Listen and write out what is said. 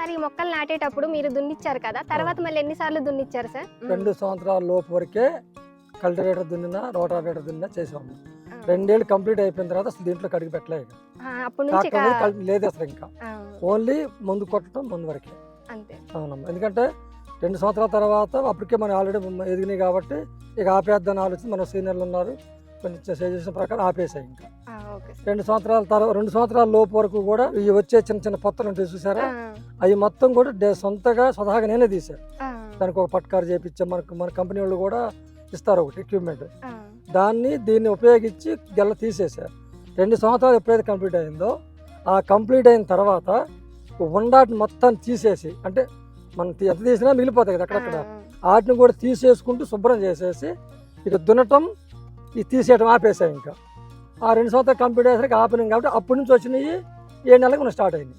Sir ఈ మొక్కలు నాటేటప్పుడు మీరు దున్నిచ్చారు కదా తర్వాత మళ్ళీ ఎన్నిసార్లు దున్నిచ్చారు సార్? రెండు సంవత్సరాల లోపు వరకే కల్టివేటర్ దున్నినా రోటావేటర్ దున్నినా చేసాము రెండేళ్ళు కంప్లీట్ అయిపోయిన తర్వాత అసలు దీంట్లో కడిగి పెట్టలేదు. లేదు అసలు ఇంకా. ఓన్లీ మందు కొట్టడం మందు వరకే. అంతే. అవునమ్మా. ఎందుకంటే రెండు సంవత్సరాల తర్వాత అప్పటికే మనం ఆల్రెడీ ఎదిగినాయి కాబట్టి ఇక ఆపేద్దని ఆలోచన మన సీనియర్లు ఉన్నారు. కొంచెం సజెషన్ ప్రకారం ఆపేసాయి ఇంకా. రెండు సంవత్సరాల తర్వాత రెండు సంవత్సరాల లోపు వరకు కూడా ఇవి వచ్చే చిన్న చిన్న పొత్తలు ఉంటాయి చూసారా? అవి మొత్తం కూడా సొంతగా స్వతహాగా నేనే తీశాను. దానికి ఒక పట్కారు చేపించాం మనకు మన కంపెనీ వాళ్ళు కూడా ఇస్తారు ఒకటి ఎక్విప్మెంట్ దాన్ని దీన్ని ఉపయోగించి గెల్ల తీసేశారు రెండు సంవత్సరాలు ఎప్పుడైతే కంప్లీట్ అయిందో ఆ కంప్లీట్ అయిన తర్వాత ఉండాటిని మొత్తం తీసేసి అంటే మనం ఎంత తీసినా మిగిలిపోతాయి కదా అక్కడక్కడ. వాటిని కూడా తీసేసుకుంటూ శుభ్రం చేసేసి ఇక దున్నటం ఇది తీసేయటం ఆపేసాం ఇంకా. ఆ రెండు సంవత్సరాలు కంప్లీట్ అయ్యేసరికి ఆపినాం కాబట్టి అప్పటి నుంచి వచ్చినాయి ఏడు నెలలకు స్టార్ట్ అయింది.